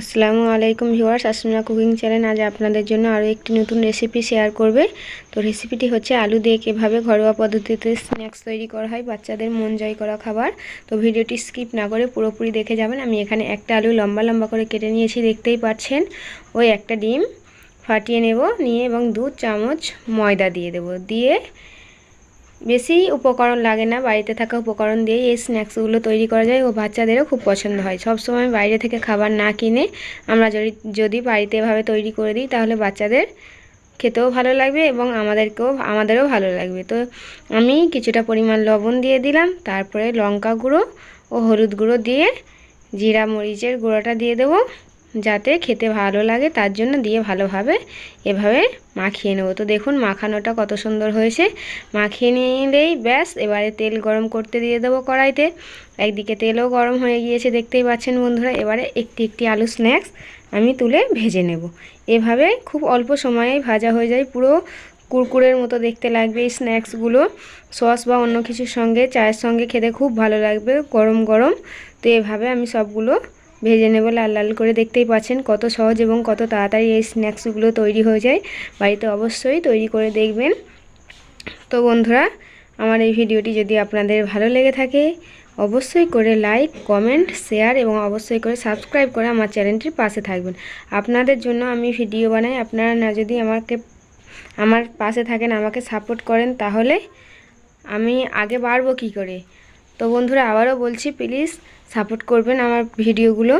আসসালামু আলাইকুম viewers Asmina cooking channel আজ আপনাদের জন্য আরও একটি নতুন রেসিপি শেয়ার করবে। তো রেসিপিটি হচ্ছে আলু দিয়ে কীভাবে ঘরোয়া পদ্ধতিতে স্ন্যাক্স তৈরি করা হয়, বাচ্চাদের মন জয় করা খাবার। তো ভিডিওটি স্কিপ না করে পুরোপুরি দেখে যাবেন। আমি এখানে একটা আলু লম্বা লম্বা করে কেটে নিয়েছি, দেখতেই পাচ্ছেন। ওই একটা ডিম ফাটিয়ে নেব, নিয়ে এবং দু চামচ ময়দা দিয়ে দেব। দিয়ে বেশি উপকরণ লাগে না, বাড়িতে থাকা উপকরণ দিয়ে এই স্ন্যাক্সগুলো তৈরি করা যায় ও বাচ্চাদেরও খুব পছন্দ হয়। সব সময় বাইরে থেকে খাবার না কিনে আমরা যদি যদি বাড়িতে এভাবে তৈরি করে দিই তাহলে বাচ্চাদের খেতেও ভালো লাগবে এবং আমাদেরকেও, আমাদেরও ভালো লাগবে। তো আমি কিছুটা পরিমাণ লবণ দিয়ে দিলাম, তারপরে লঙ্কা গুঁড়ো ও হলুদ গুঁড়ো দিয়ে, জিরা মরিচের গুঁড়োটা দিয়ে দেবো। যাতে খেতে ভালো লাগে, তার জন্য দিয়ে ভালোভাবে এভাবে মাখিয়ে নেব। তো দেখুন মাখানোটা কত সুন্দর হয়েছে। মাখিয়ে নিলেই ব্যাস, এবারে তেল গরম করতে দিয়ে দেবো কড়াইতে। একদিকে তেলও গরম হয়ে গিয়েছে, দেখতেই পাচ্ছেন বন্ধুরা। এবারে একটি একটি আলু স্ন্যাক্স আমি তুলে ভেজে নেব। এভাবে খুব অল্প সময়েই ভাজা হয়ে যায়। পুরো কুরকুরের মতো দেখতে লাগবে এই স্ন্যাক্সগুলো। সস বা অন্য কিছুর সঙ্গে, চায়ের সঙ্গে খেতে খুব ভালো লাগবে, গরম গরম। তো এভাবে আমি সবগুলো ভেজে নেব লাল লাল করে। দেখতেই পাচ্ছেন কত সহজ এবং কত তাড়াতাড়ি এই স্ন্যাক্সগুলো তৈরি হয়ে যায়। বাড়িতে অবশ্যই তৈরি করে দেখবেন। তো বন্ধুরা, আমার এই ভিডিওটি যদি আপনাদের ভালো লেগে থাকে, অবশ্যই করে লাইক, কমেন্ট, শেয়ার এবং অবশ্যই করে সাবস্ক্রাইব করে আমার চ্যানেলটির পাশে থাকবেন। আপনাদের জন্য আমি ভিডিও বানাই। আপনারা না যদি আমাকে, আমার পাশে থাকেন, আমাকে সাপোর্ট করেন, তাহলে আমি আগে বাড়বো কী করে? তো বন্ধুরা, আবারও বলছি, প্লিজ সাপোর্ট করবেন আমার ভিডিওগুলো।